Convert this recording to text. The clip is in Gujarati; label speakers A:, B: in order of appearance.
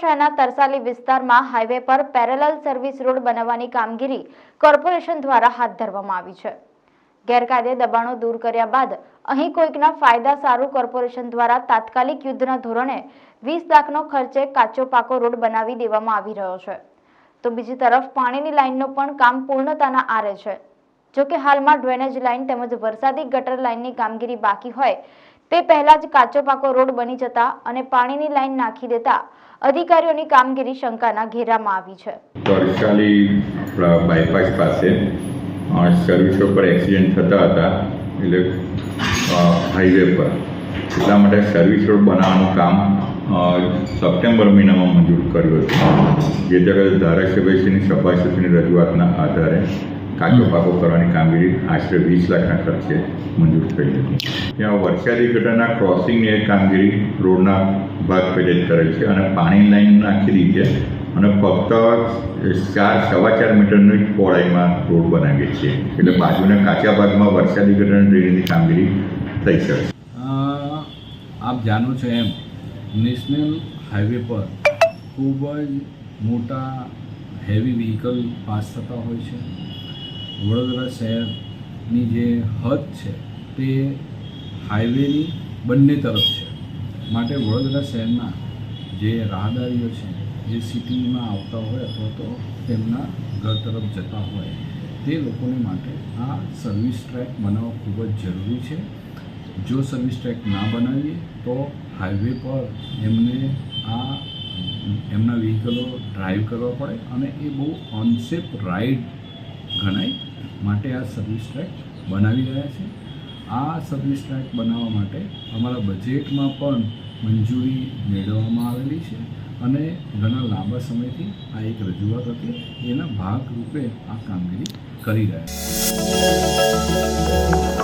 A: શહેરના તરસાલી વિસ્તારમાં હાઈવે પર પેરેલલ સર્વિસ રોડ બનાવવાની કામગીરી કોર્પોરેશન દ્વારા હાથ ધરવામાં આવી છે. ગેરકાયદે દબાણો દૂર કર્યા બાદ અહીં કોઈકના ફાયદા સારું કોર્પોરેશન દ્વારા તાત્કાલિક યુદ્ધના ધોરણે વીસ લાખનો ખર્ચે કાચો પાકો રોડ બનાવી દેવામાં આવી રહ્યો છે. તો બીજી તરફ પાણીની લાઇનનો પણ કામ પૂર્ણતાના આરે છે. જોકે હાલમાં ડ્રેનેજ લાઇન તેમજ વરસાદી ગટર લાઇનની કામગીરી બાકી હોય તે પહેલા જ કાચો પાકો રોડ બની જતા અને પાણીની લાઇન નાખી દેતા અધિકારીઓની કામગીરી શંકાના ઘેરામાં આવી છે.
B: આપણા બાયપાસ પાસે સર્વિસ પર એક્સિડન્ટ થતા હતા, એટલે હાઈવે પર. એટલા માટે સર્વિસ રોડ બનાવવાનું કામ સપ્ટેમ્બર મહિનામાં મંજૂર કર્યું હતું. જે તરફ ધારાસભ્યશ્રીની સભાસદની રજૂઆતના આધારે કાચો પાકો કરવાની કામગીરી આશરે વીસ લાખના ખર્ચે મંજૂર થઈ હતી. ત્યાં વરસાદી ગટરના ક્રોસિંગની એક કામગીરી રોડના ભાગ પેટે જ કરેલ છે અને પાણી લાઈન નાખી દીધી છે અને ફક્ત ચાર, સવા ચાર મીટરની પહોળાઈમાં રોડ બનાવીએ છીએ. એટલે બાજુના કાચા ભાગમાં વરસાદી ગટરના ડ્રેનેજની કામગીરી થઈ શકશે
C: આપ જાણો છો એમ, નેશનલ હાઈવે પર ખૂબ જ મોટા હેવી વ્હીકલ પાસ થતા હોય છે. વડોદરા શહેરની જે હદ છે તે હાઈવેની બંને તરફ છે. માટે વડોદરા શહેરના જે રાહદારીઓ છે, જે સિટીમાં આવતા હોય અથવા તો તેમના ઘર તરફ જતા હોય, તે લોકોને માટે આ સર્વિસ ટ્રેક બનાવવો ખૂબ જ જરૂરી છે. જો સર્વિસ ટ્રેક ના બનાવીએ, તો હાઈવે પર એમને આ એમના વ્હીકલો ડ્રાઈવ કરવા પડે અને એ બહુ અનસેફ રાઈડ ગણાય માટે આ સર્વિસ ટ્રેક બનાવી રહ્યા છે. આ સર્વિસ ટ્રેક બનાવવા માટે અમારા બજેટમાં પણ મંજૂરી મેળવવામાં આવેલી છે અને ઘણા લાંબા સમયથી આ એક રજૂઆત હતી. એના ભાગરૂપે આ કામગીરી કરી રહ્યા છે.